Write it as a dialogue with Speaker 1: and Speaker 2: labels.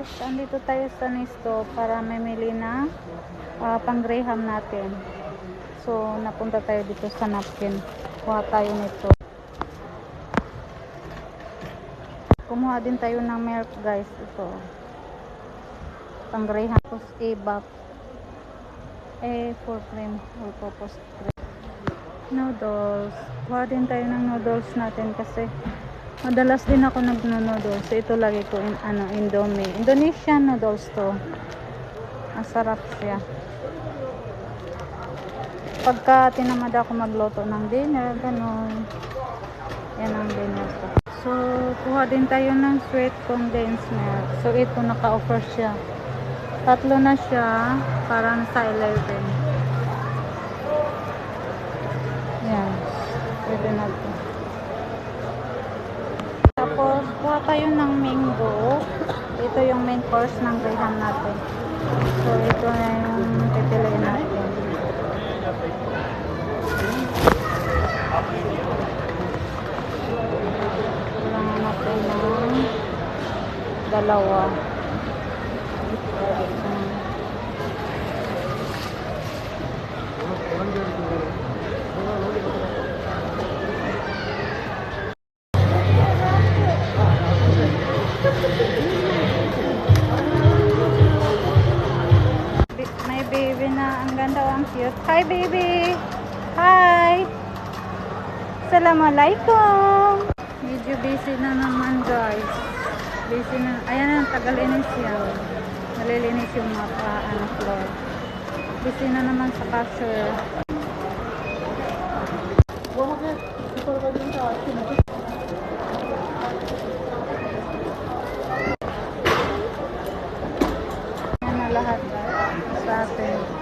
Speaker 1: guys, andito tayo sa Nesto para mamili ng ah, pang-graham natin. So, napunta tayo dito sa napkin. Kuha tayo nito. Kumuha din tayo ng milk guys. Ito. Pang-graham. Tapos A-bap. A for cream. All purpose cream. Noodles. Kuha din tayo ng noodles natin kasi Madalas din ako nagno-noodles. Ito lagi ko in ano, Indomie. Indonesian noodles to. Ang sarap siya. Pagka tinamad ako magluto ng dinner, ganun. Yan ang dinner ko. So, kuha din tayo ng sweet condensed milk. So, ito naka-offer siya. Tatlo na siya. Parang sa 11. Yan. Pwede na to. Tapos, kuha tayo ng mango. Ito yung main course ng graham natin. So, ito na yung pipiliin natin. Kailangan natin ng dalawa. Baby na. Ang ganda o ang cute. Hi, baby! Hi! Assalamualaikum! Medyo busy na naman, guys. Busy na. Ayan na, tagalinis yan. Nalilinis yung mga ano, floor. Busy na naman sa cashier. that thing.